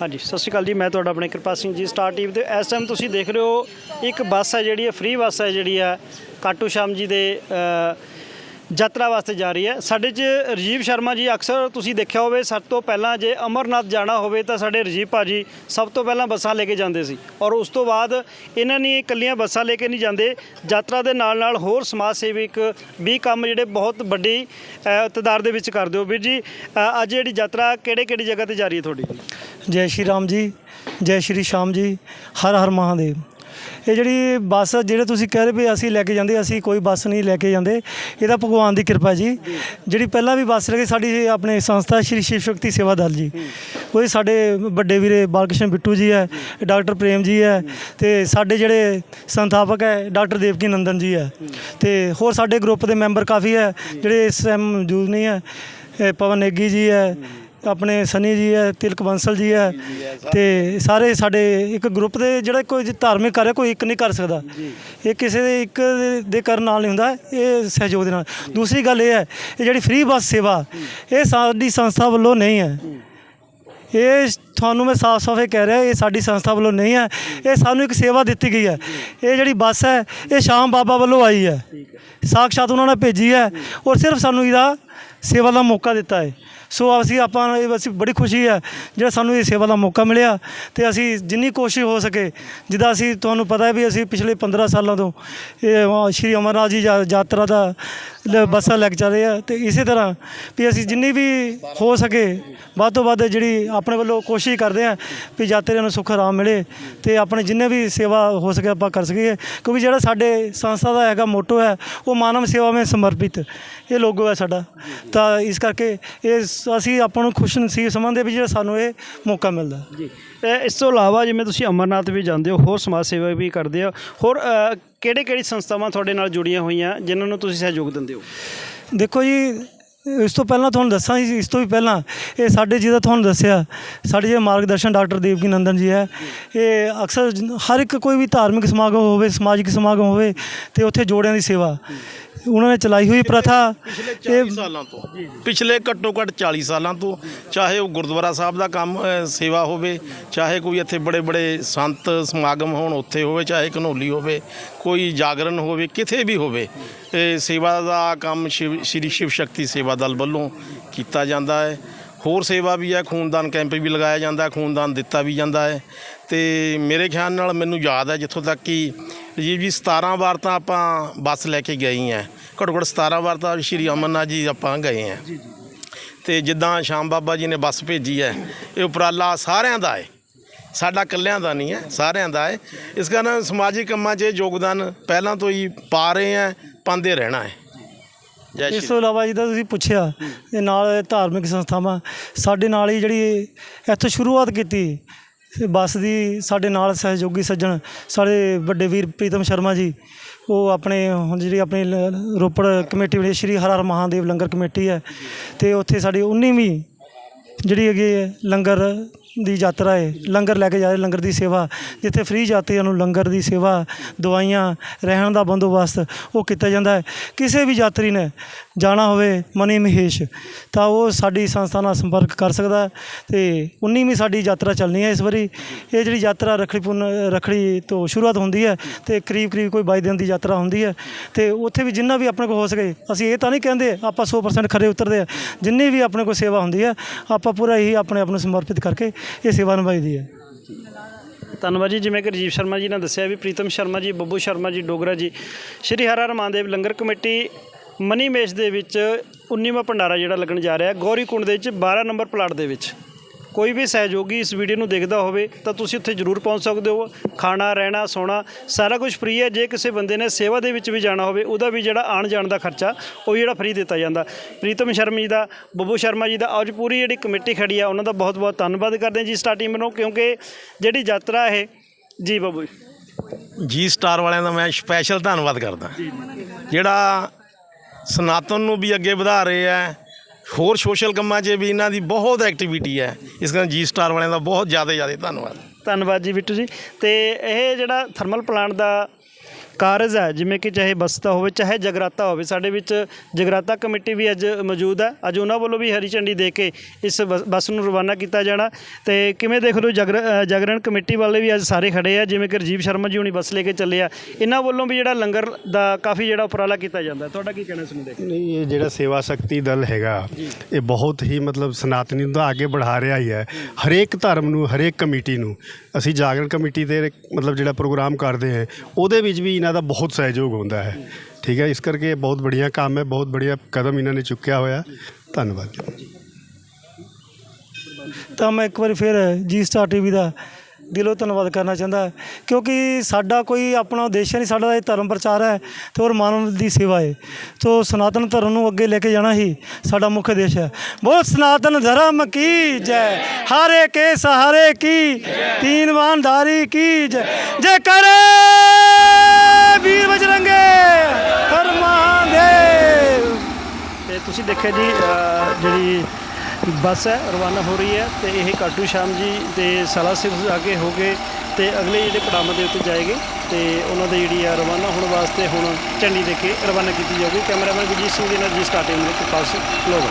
ਹਾਂਜੀ, ਸਤਿ ਸ਼੍ਰੀ ਅਕਾਲ ਜੀ, ਮੈਂ ਤੁਹਾਡਾ ਆਪਣੇ ਕਿਰਪਾ ਸਿੰਘ ਜੀ ਸਟਾਰ ਟੀਵੀ ਤੇ ਇਸ ਟਾਈਮ ਤੁਸੀਂ ਦੇਖ ਰਹੇ ਹੋ, ਇੱਕ ਬੱਸ ਹੈ ਜਿਹੜੀ ਹੈ ਫ੍ਰੀ ਬੱਸ ਹੈ ਜਿਹੜੀ ਹੈ, ਕਾਟੂ ਸ਼ਾਮ ਜੀ ਦੇ ਯਾਤਰਾ ਵਾਸਤੇ ਜਾ ਰਹੀ ਹੈ। ਸਾਡੇ 'ਚ ਰਜੀਵ ਸ਼ਰਮਾ ਜੀ ਅਕਸਰ ਤੁਸੀਂ ਦੇਖਿਆ ਹੋਵੇ ਸਭ ਤੋਂ ਪਹਿਲਾਂ ਜੇ ਅਮਰਨਾਥ ਜਾਣਾ ਹੋਵੇ ਤਾਂ ਸਾਡੇ ਰਜੀਵ ਭਾਜੀ ਸਭ ਤੋਂ ਪਹਿਲਾਂ ਬੱਸਾਂ ਲੈ ਕੇ ਜਾਂਦੇ ਸੀ। ਔਰ ਉਸ ਤੋਂ ਬਾਅਦ ਇਹਨਾਂ ਨੇ ਇਕੱਲੀਆਂ ਬੱਸਾਂ ਲੈ ਕੇ ਨਹੀਂ ਜਾਂਦੇ। ਯਾਤਰਾ ਦੇ ਨਾਲ ਨਾਲ ਹੋਰ ਸਮਾਜ ਸੇਵਿਕ ਵੀ ਕੰਮ ਜਿਹੜੇ ਬਹੁਤ ਵੱਡੀ ਅ, ਦੇ ਵਿੱਚ ਕਰਦੇ ਹੋ। ਵੀਰ ਜੀ ਅੱਜ ਜਿਹੜੀ ਯਾਤਰਾ ਕਿਹੜੇ ਕਿਹੜੀ ਜਗ੍ਹਾ ਤੇ ਜਾ ਰਹੀ ਹੈ ਤੁਹਾਡੀ? ਜੈ ਸ਼੍ਰੀ ਰਾਮ ਜੀ ਜੈ ਸ਼੍ਰੀ ਸ਼ਾਮ ਜੀ ਹਰ ਹਰ ਮਹਾਦੇਵ। ਇਹ ਜਿਹੜੀ ਬੱਸ ਜਿਹੜੇ ਤੁਸੀਂ ਕਹਿ ਰਹੇ ਵੀ ਅਸੀਂ ਲੈ ਕੇ ਜਾਂਦੇ, ਅਸੀਂ ਕੋਈ ਬੱਸ ਨਹੀਂ ਲੈ ਕੇ ਜਾਂਦੇ ਇਹਦਾ ਭਗਵਾਨ ਦੀ ਕਿਰਪਾ ਜੀ। ਜਿਹੜੀ ਪਹਿਲਾਂ ਵੀ ਬੱਸ ਲੱਗੀ, ਸਾਡੀ ਆਪਣੇ ਸੰਸਥਾ ਸ਼੍ਰੀ ਸ਼ਿਵ ਸ਼ਕਤੀ ਸੇਵਾ ਦਲ ਜੀ। ਕੋਈ ਸਾਡੇ ਵੱਡੇ ਵੀਰੇ ਬਾਲਕ੍ਰਿਸ਼ਨ ਬਿੱਟੂ ਜੀ ਹੈ, ਡਾਕਟਰ ਪ੍ਰੇਮ ਜੀ ਹੈ, ਤੇ ਸਾਡੇ ਜਿਹੜੇ ਸੰਥਾਪਕ ਹੈ, ਡਾਕਟਰ ਦੇਵਕੀ ਨੰਦਨ ਜੀ ਹੈ। ਤੇ ਹੋਰ ਸਾਡੇ ਗਰੁੱਪ ਦੇ ਮੈਂਬਰ ਕਾਫੀ ਹੈ, ਜਿਹੜੇ ਇਸ ਟਾਈਮ ਮੌਜੂਦ ਨਹੀਂ ਹੈ, ਇਹ ਪਵਨ ਨੇਗੀ ਜੀ ਹੈ ਆਪਣੇ ਸਨੀ ਜੀ ਹੈ ਤਿਲਕ ਬੰਸਲ ਜੀ ਹੈ ਤੇ ਸਾਰੇ ਸਾਡੇ ਇੱਕ ਗਰੁੱਪ ਦੇ ਜਿਹੜਾ ਕੋਈ ਧਾਰਮਿਕ ਕਰ ਰਿਹਾ ਕੋਈ ਇੱਕ ਨਹੀਂ ਕਰ ਸਕਦਾ। ਇਹ ਕਿਸੇ ਦੇ ਇੱਕ ਦੇ ਕਰਨ ਨਾਲ ਨਹੀਂ ਹੁੰਦਾ ਇਹ ਸਹਿਯੋਗ ਦੇ ਨਾਲ। ਦੂਸਰੀ ਗੱਲ ਇਹ ਹੈ ਇਹ ਜਿਹੜੀ ਫ੍ਰੀ ਬੱਸ ਸੇਵਾ ਇਹ ਸਾਡੀ ਸੰਸਥਾ ਵੱਲੋਂ ਨਹੀਂ ਹੈ। ਇਹ ਤੁਹਾਨੂੰ ਮੈਂ ਸਾਫ਼ ਸਾਫ਼ ਇਹ ਕਹਿ ਰਿਹਾ, ਇਹ ਸਾਡੀ ਸੰਸਥਾ ਵੱਲੋਂ ਨਹੀਂ ਹੈ। ਇਹ ਸਾਨੂੰ ਇੱਕ ਸੇਵਾ ਦਿੱਤੀ ਗਈ ਹੈ। ਇਹ ਜਿਹੜੀ ਬੱਸ ਹੈ, ਇਹ ਸ਼ਾਮ ਬਾਬਾ ਵੱਲੋਂ ਆਈ ਹੈ। ਸਾਕਸ਼ਾਤ ਉਹਨਾਂ ਨੇ ਭੇਜੀ ਹੈ ਔਰ ਸਿਰਫ ਸਾਨੂੰ ਇਹਦਾ ਸੇਵਾ ਦਾ ਮੌਕਾ ਦਿੱਤਾ ਹੈ। ਸੋ ਅਸੀਂ ਆਪਾਂ ਇਹ ਅਸੀਂ ਬੜੀ ਖੁਸ਼ੀ ਹੈ ਜਿਹੜਾ ਸਾਨੂੰ ਇਹ ਸੇਵਾ ਦਾ ਮੌਕਾ ਮਿਲਿਆ ਤੇ ਅਸੀਂ ਜਿੰਨੀ ਕੋਸ਼ਿਸ਼ ਹੋ ਸਕੇ, ਜਿੱਦਾਂ ਅਸੀਂ, ਤੁਹਾਨੂੰ ਪਤਾ ਹੈ ਵੀ ਅਸੀਂ ਪਿਛਲੇ 15 ਸਾਲਾਂ ਤੋਂ ਇਹ ਸ਼੍ਰੀ ਅਮਰਨਾਥ ਜੀ ਯਾ- ਯਾਤਰਾ ਦਾ ਲ- ਬੱਸਾਂ ਲੈ ਕੇ ਚੱਲ ਰਹੇ ਆ ਤੇ ਇਸੇ ਤਰ੍ਹਾਂ ਵੀ ਅਸੀਂ ਜਿੰਨੀ ਵੀ ਹੋ ਸਕੇ ਵੱਧ ਤੋਂ ਵੱਧ ਜਿਹੜੀ ਆਪਣੇ ਵੱਲੋਂ ਕੋਸ਼ਿਸ਼ ਕਰਦੇ ਆ ਵੀ ਯਾਤਰੀਆਂ ਨੂੰ ਸੁੱਖ ਆਰਾਮ ਮਿਲੇ ਤੇ ਆਪਣੇ ਜਿੰਨੇ ਵੀ ਸੇਵਾ ਹੋ ਸਕੇ ਆਪਾਂ ਕਰ ਸਕੀਏ। ਕਿਉਂਕਿ ਜਿਹੜਾ ਸਾਡੇ ਸੰਸਥਾ ਦਾ ਹੈਗਾ ਮੋਟੋ ਹੈ, ਉਹ ਮਾਨਵ ਸੇਵਾ ਵਿੱਚ ਸਮਰਪਿਤ। ਇਹ ਲੋਗੋ ਹੈ ਸਾਡਾ। ਤਾਂ ਇਸ ਕਰਕੇ ਇਹ ਸ- ਅਸੀਂ ਆਪਾਂ ਨੂੰ ਖੁਸ਼ ਨਸੀਬ ਸਮਝਦੇ ਵੀ ਜਿਹੜਾ ਸਾਨੂੰ ਇਹ ਮੌਕਾ ਮਿਲਦਾ। ਜੀ। ਇਸ ਤੋਂ ਇਲਾਵਾ ਜਿਵੇਂ ਤੁਸੀਂ ਅਮਰਨਾਥ ਵੀ ਜਾਂਦੇ ਹੋ, ਹੋਰ ਸਮਾਜ ਸੇਵਾ ਵੀ ਕਰਦੇ ਹੋ ਹੋਰ ਕਿਹੜੇ ਕਿਹੜੀ ਸੰਸਥਾਵਾਂ ਤੁਹਾਡੇ ਨਾਲ ਜੁੜੀਆਂ ਹੋਈਆਂ, ਜਿਨ੍ਹਾਂ ਨੂੰ ਤੁਸੀਂ ਸਹਿਯੋਗ ਦਿੰਦੇ ਹੋ? ਦੇਖੋ ਜੀ, ਇਸ ਤੋਂ ਪਹਿਲਾਂ ਤੁਹਾਨੂੰ ਦੱਸਾਂ ਜੀ, ਇਸ ਤੋਂ ਵੀ ਪਹਿਲਾਂ ਇਹ ਸਾਡੇ ਜਿਹਦਾ ਤੁਹਾਨੂੰ ਦੱਸਿਆ, ਸਾਡੇ ਜਿਹੜੇ ਮਾਰਗਦਰਸ਼ਨ ਡਾਕਟਰ ਦੇਵਕੀ ਨੰਦਨ ਜੀ ਹੈ। ਇਹ ਅਕਸਰ ਜ- ਹਰ ਇੱਕ ਕੋਈ ਵੀ ਧਾਰਮਿਕ ਸਮਾਗਮ ਹੋਵੇ, ਸਮਾਜਿਕ ਸਮਾਗਮ ਹੋਵੇ, ਤੇ ਉੱਥੇ ਜੋੜਿਆਂ ਦੀ ਸੇਵਾ। ਉਹਨਾਂ ਨੇ ਚਲਾਈ ਹੋਈ ਪ੍ਰਥਾ ਪਿਛਲੇ 40 ਸਾਲਾਂ ਤੋਂ। ਪਿਛਲੇ ਘੱਟੋ ਘੱਟ 40 ਸਾਲਾਂ ਤੋਂ ਚਾਹੇ ਉਹ ਗੁਰਦੁਆਰਾ ਸਾਹਿਬ ਦਾ ਕੰਮ ਅ, ਸੇਵਾ ਹੋਵੇ ਚਾਹੇ ਕੋਈ ਇੱਥੇ ਬੜੇ ਬੜੇ ਸੰਤ ਸਮਾਗਮ ਹੋਣ ਉੱਥੇ ਹੋਵੇ ਚਾਹੇ ਘਨੌਲੀ ਹੋਵੇ ਕੋਈ ਜਾਗਰਣ ਹੋਵੇ ਕਿਤੇ ਵੀ ਹੋਵੇ ਇਹ ਸੇਵਾ ਦਾ ਕੰਮ ਸ਼ਿਵ ਸ਼੍ਰੀ ਸ਼ਿਵ ਸ਼ਕਤੀ ਸੇਵਾ ਦਲ ਵੱਲੋਂ ਕੀਤਾ ਜਾਂਦਾ ਹੈ। ਹੋਰ ਸੇਵਾ ਵੀ ਹੈ ਖੂਨਦਾਨ ਕੈਂਪ ਵੀ ਲਗਾਇਆ ਜਾਂਦਾ ਖੂਨਦਾਨ ਦਿੱਤਾ ਵੀ ਜਾਂਦਾ ਹੈ। ਤੇ ਮੇਰੇ ਖਿਆਲ ਨਾਲ ਮੈਨੂੰ ਯਾਦ ਹੈ ਜਿੱਥੋਂ ਤੱਕ ਕਿ ਜੀ ਜੀ 17 ਵਾਰ ਤਾਂ ਆਪਾਂ ਬੱਸ ਲੈ ਕੇ ਗਏ ਹਾਂ ਘੱਟੋ ਘੱਟ 17 ਵਾਰ ਤਾਂ ਸ਼੍ਰੀ ਅਮਰਨਾਥ ਜੀ ਆਪਾਂ ਗਏ ਹਾਂ ਤੇ ਜਿੱਦਾਂ ਸ਼ਾਮ ਬਾਬਾ ਜੀ ਨੇ ਬੱਸ ਭੇਜੀ ਹੈ ਇਹ ਉਪਰਾਲਾ ਸਾਰਿਆਂ ਦਾ ਹੈ। ਸਾਡਾ ਇਕੱਲਿਆਂ ਦਾ ਨਹੀਂ ਹੈ ਸਾਰਿਆਂ ਦਾ ਹੈ। ਇਸ ਕਾਰਨ ਸਮਾਜਿਕ ਕੰਮਾਂ 'ਚ ਇਹ ਯੋਗਦਾਨ ਪਹਿਲਾਂ ਤੋਂ ਹੀ ਪਾ ਰਹੇ ਆ ਪਾਉਂਦੇ ਰਹਿਣਾ ਹੈ। ਜੈ ਇਸ ਤੋਂ ਇਲਾਵਾ ਜਿਹਦਾ ਤੁਸੀਂ ਪੁੱਛਿਆ ਇਹ ਨਾਲ ਧਾਰਮਿਕ ਸੰਸਥਾਵਾਂ ਸਾਡੇ ਨਾਲ ਹੀ ਜਿਹੜੀ ਇੱਥੋਂ ਸ਼ੁਰੂਆਤ ਕੀਤੀ ਬੱਸ ਦੀ ਸਾਡੇ ਨਾਲ ਸਹਿਯੋਗੀ ਸੱਜਣ, ਸਾਡੇ ਵੱਡੇ ਵੀਰ ਪ੍ਰੀਤਮ ਸ਼ਰਮਾ ਜੀ, ਉਹ ਆਪਣੇ, ਹੁਣ ਜਿਹੜੀ ਆਪਣੀ ਲ- ਰੋਪੜ ਕਮੇਟੀ ਬਣੀ ਸ਼੍ਰੀ ਹਰ ਹਰ ਮਹਾਦੇਵ ਲੰਗਰ ਕਮੇਟੀ ਹੈ ਤੇ ਉੱਥੇ ਸਾਡੀ 19ਵੀਂ ਜਿਹੜੀ ਹੈਗੀ ਹੈ ਲੰਗਰ ਦੀ ਯਾਤਰਾ ਹੈ, ਲੰਗਰ ਲੈ ਕੇ ਜਾ ਰਹੇ, ਲੰਗਰ ਦੀ ਸੇਵਾ। ਜਿੱਥੇ ਫ੍ਰੀ ਯਾਤਰੀਆਂ ਨੂੰ ਲੰਗਰ ਦੀ ਸੇਵਾ, ਦਵਾਈਆਂ, ਰਹਿਣ ਦਾ ਬੰਦੋਬਸਤ ਉਹ ਕੀਤਾ ਜਾਂਦਾ ਹੈ। ਕਿਸੇ ਵੀ ਯਾਤਰੀ ਨੇ ਜਾਣਾ ਹੋਵੇ ਮਨੀ ਮਹੇਸ਼, ਤਾਂ ਉਹ ਸਾਡੀ ਸੰਸਥਾ ਨਾਲ ਸੰਪਰਕ ਕਰ ਸਕਦਾ ਹੈ ਤੇ 19ਵੀਂ ਸਾਡੀ ਯਾਤਰਾ ਚੱਲਣੀ ਹੈ ਇਸ ਵਾਰੀ। ਇਹ ਜਿਹੜੀ ਯਾਤਰਾ ਰਖੜੀ ਪੁੰਨ, ਰਖੜੀ ਤੋਂ ਸ਼ੁਰੂਆਤ ਹੁੰਦੀ ਹੈ ਤੇ ਕਰੀਬ ਕਰੀਬ ਕੋਈ 22 ਦਿਨ ਦੀ ਯਾਤਰਾ ਹੁੰਦੀ ਹੈ ਤੇ ਉੱਥੇ ਵੀ ਜਿੰਨਾ ਵੀ ਆਪਣੇ ਕੋਲ ਹੋ ਸਕੇ, ਅਸੀਂ ਇਹ ਤਾਂ ਨਹੀਂ ਕਹਿੰਦੇ ਆਪਾਂ 100% ਖਰੇ ਉਤਰਦੇ ਆ ਜਿੰਨੀ ਵੀ ਆਪਣੇ ਕੋਲ ਸੇਵਾ ਹੁੰਦੀ ਹੈ, ਆਪਾਂ ਪੂਰਾ ਹੀ ਆਪਣੇ ਆਪ ਨੂੰ ਸਮਰਪਿਤ ਕਰਕੇ ਇਹ ਸੇਵਾ ਨਿਭਾਈਦੀ ਹੈ। ਧੰਨਵਾਦ ਜੀ, ਜਿਵੇਂ ਕਿ ਰਜੀਵ ਸ਼ਰਮਾ ਜੀ ਨੇ ਦੱਸਿਆ ਵੀ ਪ੍ਰੀਤਮ ਸ਼ਰਮਾ ਜੀ, ਬੱਬੂ ਸ਼ਰਮਾ ਜੀ, ਡੋਗਰਾ ਜੀ, ਸ਼੍ਰੀ ਹਰ ਹਰ ਮਹਾਦੇਵ ਲੰਗਰ ਕਮੇਟੀ ਮਨੀ ਮੇਸ਼ ਦੇ ਵਿੱਚ 19ਵਾਂ ਭੰਡਾਰਾ ਜਿਹੜਾ ਲੱਗਣ ਜਾ ਰਿਹਾ ਹੈ ਗੌਰੀ ਕੁੰਡ ਦੇ ਵਿੱਚ 12 ਨੰਬਰ ਪਲਾਟ ਦੇ ਵਿੱਚ। ਕੋਈ ਵੀ ਸਹਿਯੋਗੀ ਇਸ ਵੀਡੀਓ ਨੂੰ ਦੇਖਦਾ ਹੋਵੇ ਤਾਂ ਤੁਸੀਂ ਉੱਥੇ ਜ਼ਰੂਰ ਪਹੁੰਚ ਸਕਦੇ ਹੋ। ਖਾਣਾ ਰਹਿਣਾ ਸੋਣਾ ਸਾਰਾ ਕੁਝ ਫ੍ਰੀ ਹੈ। ਜੇ ਕਿਸੇ ਬੰਦੇ ਨੇ ਸੇਵਾ ਦੇ ਵਿੱਚ ਵੀ ਜਾਣਾ ਹੋਵੇ ਉਹਦਾ ਵੀ ਜਿਹੜਾ ਆਣ ਜਾਣ ਦਾ ਖਰਚਾ ਉਹ ਜਿਹੜਾ ਫ੍ਰੀ ਦਿੱਤਾ ਜਾਂਦਾ। ਪ੍ਰੀਤਮ ਸ਼ਰਮਾ ਜੀ ਦਾ ਬੱਬੂ ਸ਼ਰਮਾ ਜੀ ਦਾ ਅੱਜ ਪੂਰੀ ਜਿਹੜੀ ਕਮੇਟੀ ਖੜੀ ਆ ਉਹਨਾਂ ਦਾ ਬਹੁਤ ਬਹੁਤ ਧੰਨਵਾਦ ਕਰਦੇ ਹਾਂ ਜੀ ਸਟਾਰਟਿੰਗ ਨੂੰ ਕਿਉਂਕਿ ਜਿਹੜੀ ਯਾਤਰਾ ਇਹ ਜੀ ਬੱਬੂ ਜੀ। ਜੀ ਸਟਾਰ ਵਾਲਿਆਂ ਦਾ ਮੈਂ ਸਪੈਸ਼ਲ ਧੰਨਵਾਦ ਕਰਦਾ। ਜਿਹੜਾ ਸਨਾਤਨ ਨੂੰ ਵੀ ਅੱਗੇ ਵਧਾ ਰਹੇ ਆ ਹੋਰ ਸੋਸ਼ਲ ਕੰਮਾਂ 'ਚ ਵੀ ਇਹਨਾਂ ਦੀ ਬਹੁਤ ਐਕਟੀਵਿਟੀ ਹੈ। ਇਸ ਕਰਕੇ ਜੀ ਸਟਾਰ ਵਾਲਿਆਂ ਦਾ ਬਹੁਤ ਜ਼ਿਆਦਾ ਜ਼ਿਆਦਾ ਧੰਨਵਾਦ। ਧੰਨਵਾਦ ਜੀ ਬਿੱਟੂ ਜੀ। ਤੇ ਇਹ ਜਿਹੜਾ ਥਰਮਲ ਪਲਾਂਟ ਦਾ ਕਾਰਜ ਹੈ ਜਿਵੇਂ ਕਿ ਚਾਹੇ ਬਸਤਾ ਹੋਵੇ ਚਾਹੇ ਜਗਰਾਤਾ ਹੋਵੇ ਸਾਡੇ ਵਿੱਚ ਜਗਰਾਤਾ ਕਮੇਟੀ ਵੀ ਅੱਜ ਮੌਜੂਦ ਹੈ। ਅੱਜ ਉਹਨਾਂ ਵੱਲੋਂ ਵੀ ਹਰੀ ਝੰਡੀ ਦੇ ਕੇ ਇਸ ਬੱਸ- ਬੱਸ ਨੂੰ ਰਵਾਨਾ ਕੀਤਾ ਜਾਣਾ। ਤੇ ਕਿਵੇਂ ਦੇਖ ਹੋ ਜਗਰ ਅ, ਜਾਗਰਣ ਕਮੇਟੀ ਵਾਲੇ ਵੀ ਅੱਜ ਸਾਰੇ ਖੜੇ ਆ ਜਿਵੇਂ ਕਿ ਰਜੀਵ ਸ਼ਰਮਾ ਜੀ ਹੁਣੀ ਬੱਸ ਲੈ ਕੇ ਚੱਲੇ ਆ। ਇਹਨਾਂ ਵੱਲੋਂ ਵੀ ਜਿਹੜਾ ਲੰਗਰ ਦਾ ਕਾਫੀ ਜਿਹੜਾ ਉਪਰਾਲਾ ਕੀਤਾ ਜਾਂਦਾ। ਹੈ। ਤੁਹਾਡਾ ਕੀ ਕਹਿਣਾ ਇਸ ਨੂੰ ਦੇਖ ਕੇ? ਨਹੀਂ ਇਹ ਜਿਹੜਾ ਸੇਵਾ ਸ਼ਕਤੀ ਦਲ ਹੈਗਾ ਇਹ ਬਹੁਤ ਹੀ ਮਤਲਬ ਸਨਾਤਨੀ ਨੂੰ ਤਾਂ ਅੱਗੇ ਵਧਾ ਰਿਹਾ ਹੀ ਹੈ। ਹਰੇਕ ਧਰਮ ਨੂੰ ਹਰੇਕ ਕਮੇਟੀ ਨੂੰ ਅਸੀਂ ਜਾਗਰਣ ਕਮੇਟੀ ਦੇ ਮਤਲਬ ਜਿਹੜਾ ਪ੍ਰੋਗਰਾਮ ਕਰਦੇ ਹਾਂ ਉਹਦੇ ਵਿੱਚ ਵੀ ਇਹਨਾਂ ਦਾ ਬਹੁਤ ਸਹਿਯੋਗ ਹੁੰਦਾ ਹੈ। ਠੀਕ ਹੈ ਇਸ ਕਰਕੇ ਇਹ ਬਹੁਤ ਬੜੀਆ ਕੰਮ ਹੈ ਬਹੁਤ ਬੜੀਆ ਕਦਮ ਇਹਨਾਂ ਨੇ ਚੁੱਕਿਆ ਹੋਇਆ ਧੰਨਵਾਦ ਜੀ। ਤਾਂ ਮੈਂ ਇੱਕ ਵਾਰੀ ਫਿਰ ਜੀ ਸਟਾਰ ਟੀਵੀ ਦਾ ਦਿਲੋਂ ਧੰਨਵਾਦ ਕਰਨਾ ਚਾਹੁੰਦਾ ਕਿਉਂਕਿ ਸਾਡਾ ਕੋਈ ਆਪਣਾ ਉਦੇਸ਼ ਨਹੀਂ ਸਾਡਾ ਇਹ ਧਰਮ ਪ੍ਰਚਾਰ ਹੈ ਤੇ ਹੋਰ ਮਾਨਵ ਦੀ ਸੇਵਾ ਹੈ। ਸੋ ਸਨਾਤਨ ਧਰਮ ਨੂੰ ਅੱਗੇ ਲੈ ਕੇ ਜਾਣਾ ਹੀ ਸਾਡਾ ਮੁੱਖ ਉਦੇਸ਼ ਹੈ। ਬੋਲ ਸਨਾਤਨ ਧਰਮ ਕੀ ਜੈ? ਹਾਰੇ ਕੇ? ਸਹਾਰੇ ਕੀ ਤੀਨ ਬਾਨਧਾਰੀ ਕੀ ਜੈ? ਜੈ ਕਰੇ ਵੀਰ ਬਜਰੰਗੇ ਹਰ ਮਹਾਦੇਵ ਤੇ ਤੁਸੀਂ ਦੇਖਿਆ ਜੀ ਜਿਹੜੀ ਬੱਸ ਹੈ, ਰਵਾਨਾ ਹੋ ਰਹੀ ਹੈ ਤੇ ਇਹ ਕਾਟੂ ਸ਼ਾਮ ਜੀ ਤੇ ਸਾਲਾ ਸਿਰਫ ਅੱਗੇ ਹੋ ਗਏ ਤੇ ਅਗਲੇ ਜਿਹੜੇ ਪੜਾਵਾਂ ਦੇ ਉੱਤੇ ਜਾਏਗੇ ਤੇ ਉਹਨਾਂ ਦੇ ਜਿਹੜੀ ਆ ਰਵਾਨਾ ਹੋਣ ਵਾਸਤੇ ਹੁਣ ਝੰਡੀ ਦੇ ਕੇ ਰਵਾਨਾ ਕੀਤੀ ਜਾਊਗੀ। ਕੈਮਰਾਮੈਨ ਗੁਰਜੀਤ ਸਿੰਘ ਦੇ ਨਾਲ ਜੀ ਸਟਾਰਟਿੰਗ ਦੇ ਪਾਸ। ਲੋਗੋ